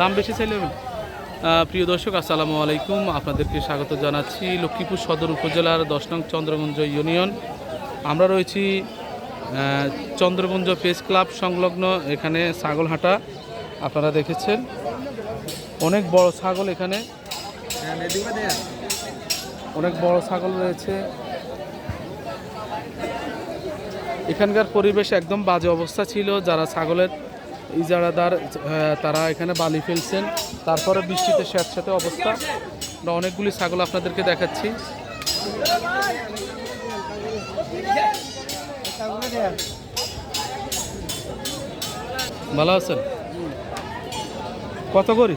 দাম বেশি চাইলে? প্রিয় দর্শক, আসসালামু আলাইকুম। আপনাদেরকে স্বাগত জানাচ্ছি লক্ষ্মীপুর সদর উপজেলার দশ নং চন্দ্রগঞ্জ ইউনিয়ন। আমরা রয়েছি চন্দ্রগঞ্জ প্রেস ক্লাব সংলগ্ন এখানে ছাগলহাটা। আপনারা দেখেছেন, অনেক বড় ছাগল এখানে। অনেক বড় ছাগল রয়েছে। এখানকার পরিবেশ একদম বাজে অবস্থা ছিল। যারা ছাগলের ইজারাদার তারা এখানে বালি ফেলছেন। তারপরে বৃষ্টিতে স্যাঁতস্যাঁতে অবস্থা। আমরা অনেকগুলি ছাগল আপনাদেরকে দেখাচ্ছি। ভালো আছেন? কত করি?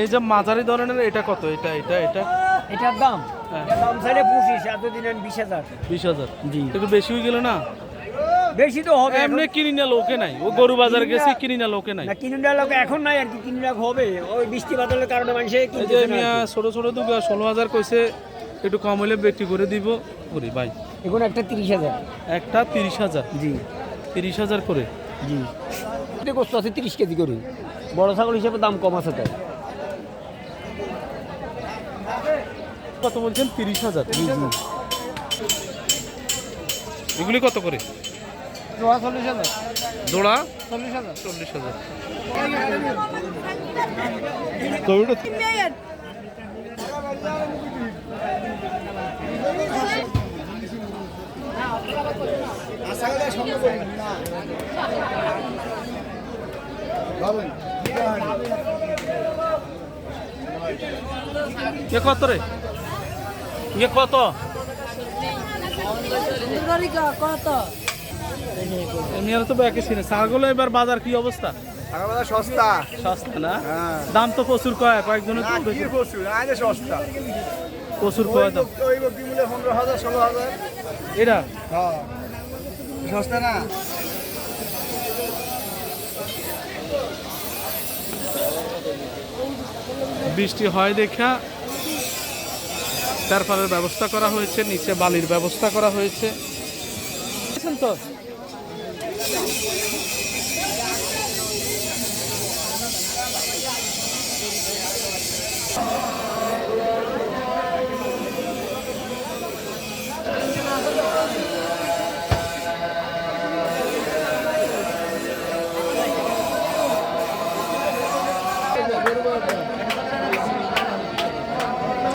এই যে মাঝারি ধরনের, এটা কত? এটা এটা এটা। এটার দাম? হ্যাঁ। দাম চাইলে পঁচিশ এতদিন বিশ হাজার। বিশ হাজার? জি। একটু বেশি হয়ে গেল না? বেশি তো হবে এমনি কিনি না লোকে নাই। ও গরু বাজার গেছি কিনি না। লোকে নাই। কিনি না লোক এখন নাই আর কি কিনে লাখ হবে। ওই বৃষ্টি বাদলের কারণে মানুষে কিনতেছে না। ছোট ছোট দুগা ষোলো হাজার কইছে একটু কম হলে বিক্রি করে দিব। করি ভাই। এখন একটা তিরিশ হাজার। একটা তিরিশ হাজার? জি। তিরিশ হাজার করে? জি। কষ্ট আছে তিরিশ কেজি করে বড় ছাগল হিসেবে দাম কম আছে তাই। কত বলছেন? তিরিশ হাজার। এগুলি কত করে? জোড়া চল্লিশ হাজার। জোড়া? চল্লিশ হাজার। চল্লিশ হাজার। এ কত রে? ইয়ে কত? কত? এমনি আর তো একই ছিল ছাগল এবার বাজার কি অবস্থা? সস্তা। সস্তা না? হ্যাঁ। দাম তো প্রচুর কয়? কয়েকজনের তো প্রচুর? আইনে সস্তা। প্রচুর কয় দাম? ওই মূল্য পনেরো হাজার ষোলো হাজার। এটা হ্যাঁ। সস্তা না? বৃষ্টি হয় দেখা। তারপরে ব্যবস্থা করা হয়েছে নিচে বালির ব্যবস্থা করা হয়েছে। তো।